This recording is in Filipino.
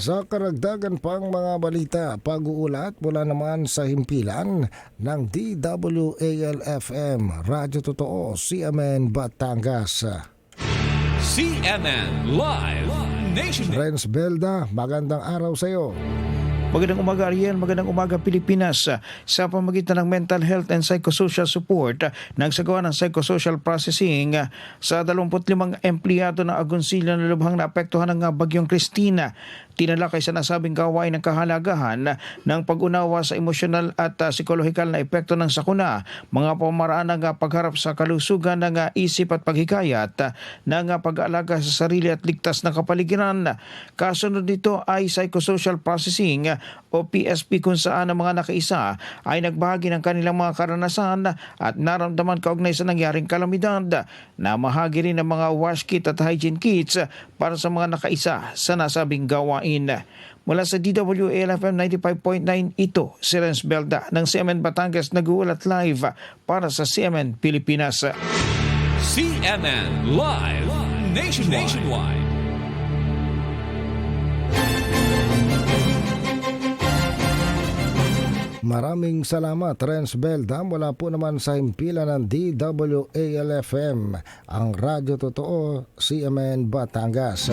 Sa karagdagan pang mga balita, pag-uulat mula naman sa himpilan ng DWALFM, Radyo Totoo, CMN Batangas. CNN Live Nation. Renz Belda, magandang araw sa iyo. Magandang umaga Ariel, magandang umaga Pilipinas. Sa pamagitan ng mental health and psychosocial support, nagsagawa ng psychosocial processing sa 25 empleyado ng Agoncillo na lubhang naapektuhan ng Bagyong Christina. Tinalakay sa nasabing gawain ng kahalagahan ng pag-unawa sa emosyonal at uh, psikolohikal na epekto ng sakuna, mga pamaraan ng uh, pagharap sa kalusugan ng uh, isip at paghikayat uh, ng uh, pag-aalaga sa sarili at ligtas na kapaligiran. Kasunod nito ay psychosocial processing uh, o PSP kung saan ang mga nakaisa ay nagbahagi ng kanilang mga karanasan at naramdaman kaugnay sa nangyaring kalamidad na mahagi rin ng mga wash kit at hygiene kits para sa mga nakaisa sa nasabing gawain. Mula sa DWALFM 95.9 ito si Renz Belda ng CMN Batangas nag-uulat live para sa CMN Pilipinas. CNN Live Nation. Nationwide. Maraming salamat, Renz Belda. Mula po naman sa himpilan ng DWALFM, ang Radyo Totoo, CMN Batangas.